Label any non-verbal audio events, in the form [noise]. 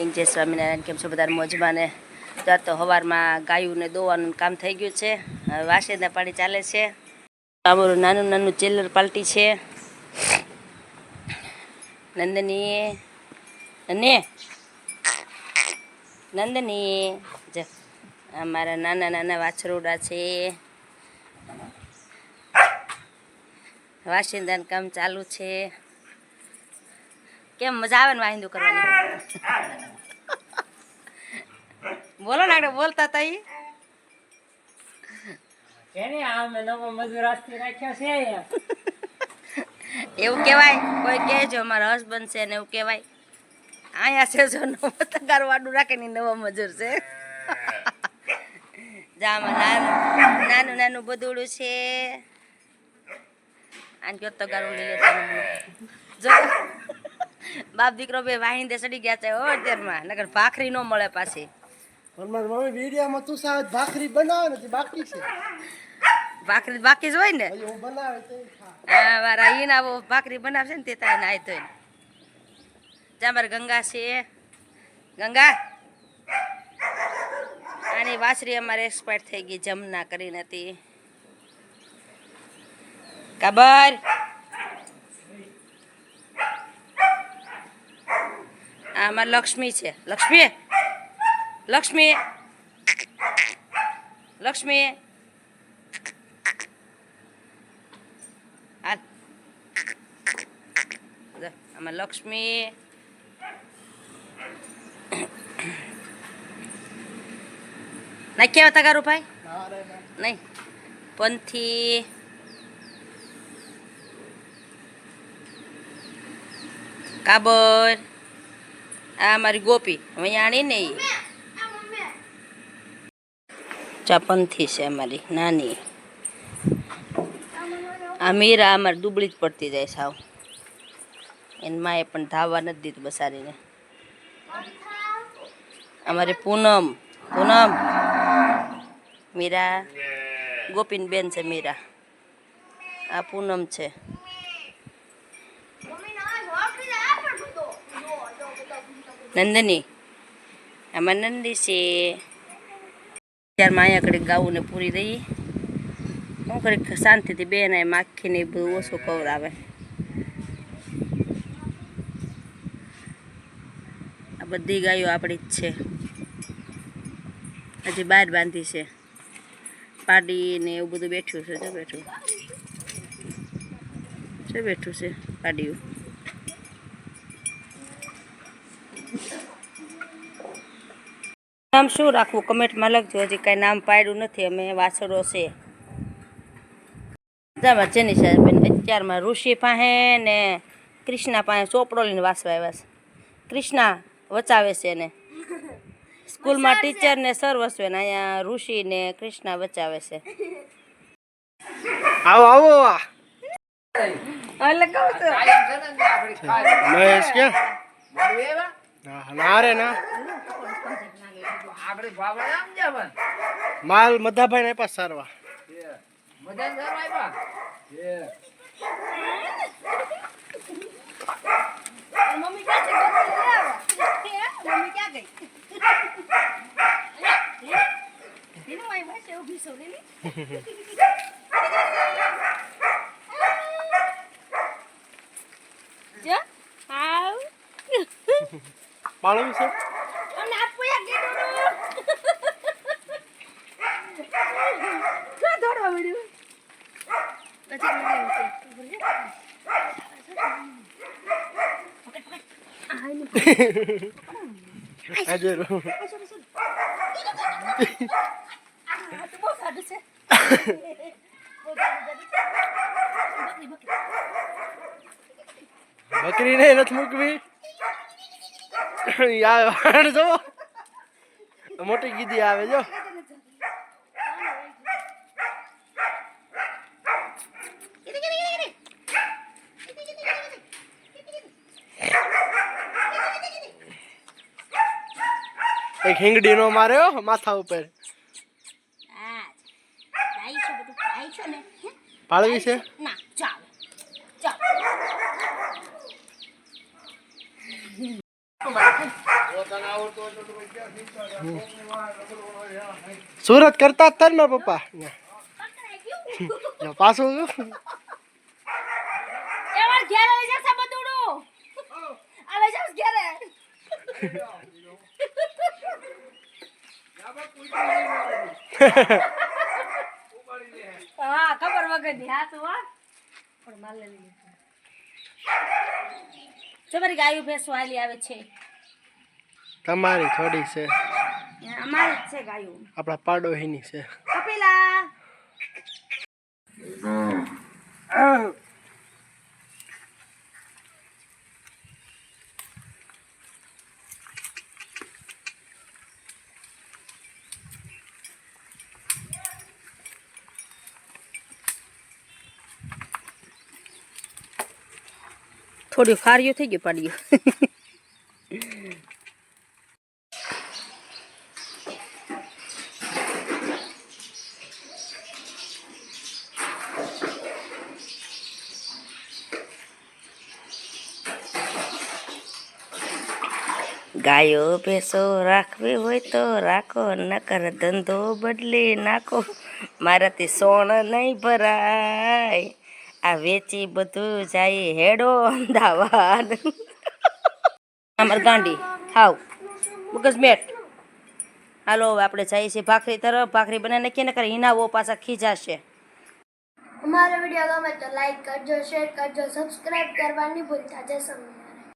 જય સ્વામિનારાયણ, કેમ છો બધા મોજમાં ને તો સવારમાં ગાયુંને દોવાનું કામ થઈ ગયું છે. હવે વાસેદના પાણી ચાલે છે. અમારું નાનું નાનું ચેલર પાલટી છે. નંદની નને નંદની અમારા નાના નાના વાછરોડા છે. વાસિંદાનું કામ ચાલુ છે. કેમ મજા આવે ને વાહિંદુ કરવાની. બોલો ને આપણે બોલતા હતા ઈ. એવું કહેવાય કોઈ કહેજો અમારા હસબન્ડ છે ને એવું કહેવાય. અહીંયા છે જો નવો તગાર વાડું રાખે ને નવો મજૂર છે. જામાં નાનું નાનું નાનું બધુડું છે. આને કયો તગારું લઈ લેતા જો. બાપ દીકરો બે વાહિંદે સડી ગયા છે અત્યારમાં. નગર ભાખરી ન મળે પાછી. પણ મારી મમ્મી વિડીયોમાં તું સાહેબ ભાખરી બનાવે નથી બાકી છે. ભાખરી બાકી જ હોય ને? હું બનાવે તે હા મારા ઈન આવો ભાખરી બનાવશે ને તે તારે નાય તો ત્યાં. મારે ગંગા છે. ગંગા? આની વાસરી અમારે એક્સપાયર થઈ ગઈ જમના કરીને હતી. કાબર? આ અમારે લક્ષ્મી છે. લક્ષ્મી? લક્ષ્મી? લક્ષ્મી? આમાં લક્ષ્મી. નાખ્યા હતા ગારું ભાઈ. નહીં. પંથી. કાબર. આ મારી ગોપી. વૈયાણી ને એ ચાપનથી છે અમારી, નાની. આ મીરા અમારે દુબળી જ પડતી જાય સાવ. એની માએ પણ ધાવવા નથી દીધું બસારીને. અમારી પૂનમ પૂનમ. મીરા, ગોપીન બેન છે મીરા. આ પૂનમ છે. નંદની. આમાં નંદી છે. ત્યારમાં અહીંયા કડી ગાવું ને પૂરી દઈએ હું કરી શાંતિથી બેન એ માખી બધું ઓછું કવરાવે આ બધી ગાયો આપણી જ છે. હજી બહાર બાંધી છે. પાડી ને એવું બધું બેઠું છે. જો બેઠું. છે બેઠું છે પાડીયું. નામ શું રાખવું? કમેન્ટમાં લખજો. હજી કાંઈ નામ પાડ્યું નથી. અમે વાસડો છે. જેની સાહેબ અત્યારમાં ઋષિ પાસે ને કૃષ્ણા પાસે ચોપડો લઈને વાસવા આવ્યા છે. કૃષ્ણા વચાવે છે એને. સ્કૂલમાં ટીચર ને સર વસવે ને અહીંયા ઋષિ ને કૃષ્ણા વચાવે છે. આવો આવો એટલે કહું છું મહેશ ના, ના રે ના. માલ મધાભાઈ ને પાસ સારવા [laughs] મજા કરવા આવ્યા મમ્મી ક્યાં છે મમ્મી ક્યાં ગઈ એનું મારી પાસે ઊભી છો લેલી જો હાવ પાળવી છે અને આપો યા ગેડોડો ક્યાં દોડવા મળ્યું સારું બકરી, ને નથી મૂકવી. યાર જો મોટી કીધી આવે જો. એક હિંગડી નો માર્યો માથા ઉપર. આ લાઈ છો બધું લાઈ છો ને હે? પાળવી છે? ના ચાલ. ચાલ. સુરત કરતા જ તાર મારા પપ્પા. જો પાછું એવાર ઘેર આવી જશે બધું આવી જશે ઘેરે. હા ખબર વગરની હા તો હા. પણ માલે લઈ તમારી ગાયું ભેંસો હાલી આવે છે. તમારી થોડી છે. અમારી જ છે ગાયું. આપણા પાડોશીની છે. કપિલા! થોડી ફાર્યું થઈ ગયું, પાડ્યું. ગાયો ભેંસો રાખવી હોય તો રાખો, નકર ધંધો બદલી નાખો. મારાથી સોણ નહીં ભરાય. આ વેચી બધું જાય હેડો અમદાવાદ. અમાર ગાંડી હાવ મગજ મેટ. હાલો હવે આપણે જઈએ છીએ ભાખરી તરફ. ભાખરી બનાવી નાખીએ ને કરે હિનાવો પાછા ખીજાશે. અમારો વીડિયો ગમે તો લાઈક કરજો શેર કરજો સબસ્ક્રાઇબ કરવાની ભૂલતા જશો.